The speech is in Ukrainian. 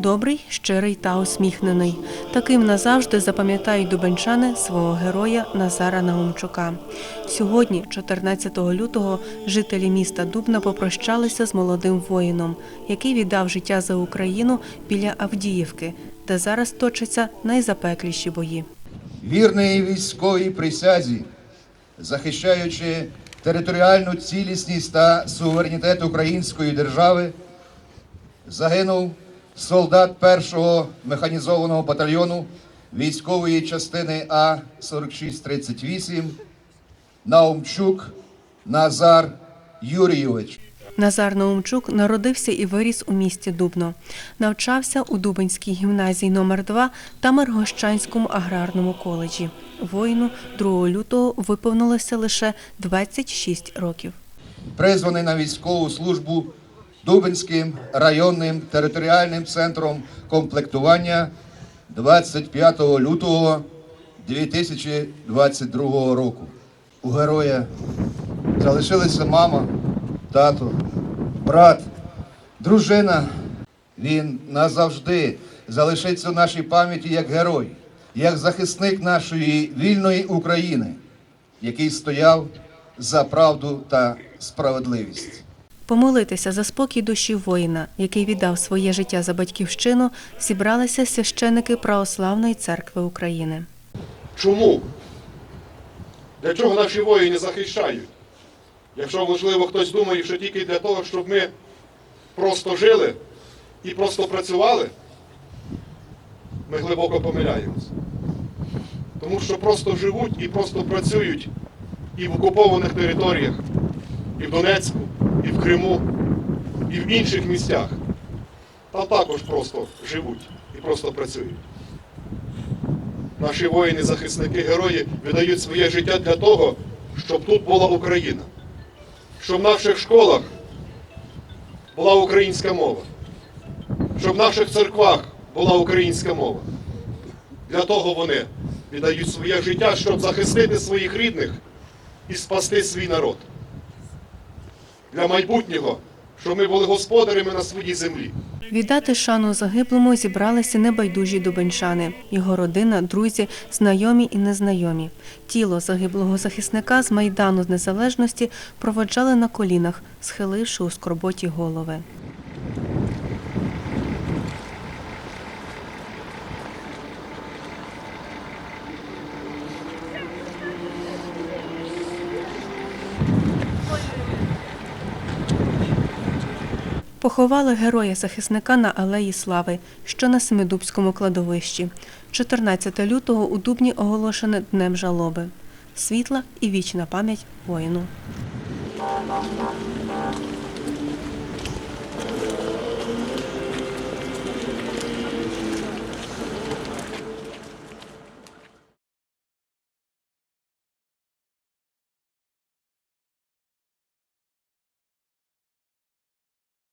Добрий, щирий та усміхнений. Таким назавжди запам'ятають дубенчани свого героя Назара Наумчука. Сьогодні, 14 лютого, жителі міста Дубна попрощалися з молодим воїном, який віддав життя за Україну біля Авдіївки, де зараз точаться найзапекліші бої. вірний військовій присязі, захищаючи територіальну цілісність та суверенітет української держави, загинув солдат першого механізованого батальйону військової частини А 4638 Наумчук Назар Юрійович. Назар Наумчук народився і виріс у місті Дубно. Навчався у Дубинській гімназії номер 2 та Мергощанському аграрному коледжі. Воїну 2 лютого виповнилося лише 26 років. призваний на військову службу Дубинським районним територіальним центром комплектування 25 лютого 2022 року. У героя залишилися мама, тато, брат, дружина. Він назавжди залишиться в нашій пам'яті як герой, як захисник нашої вільної України, який стояв за правду та справедливість. Помолитися за спокій душі воїна, який віддав своє життя за батьківщину, зібралися священики Православної церкви України. Чому? Для чого наші воїни захищають? Якщо, можливо, хтось думає, що тільки для того, щоб ми просто жили і просто працювали, ми глибоко помиляємось. Тому що просто живуть і просто працюють і в окупованих територіях, і в Донецьку, і в Криму, і в інших місцях. Там також просто живуть і просто працюють. Наші воїни, захисники, герої віддають своє життя для того, щоб тут була Україна, щоб в наших школах була українська мова, щоб в наших церквах була українська мова. Для того вони віддають своє життя, щоб захистити своїх рідних і спасти свій народ. Для майбутнього, щоб ми були господарями на своїй землі. Віддати шану загиблому зібралися небайдужі дубенчани, його родина, друзі, знайомі і незнайомі. Тіло загиблого захисника з Майдану Незалежності проводжали на колінах, схиливши у скорботі голови. Поховали героя захисника на Алеї Слави, що на Семидубському кладовищі. 14 лютого у Дубні оголошене Днем жалоби. Світла і вічна пам'ять воїну.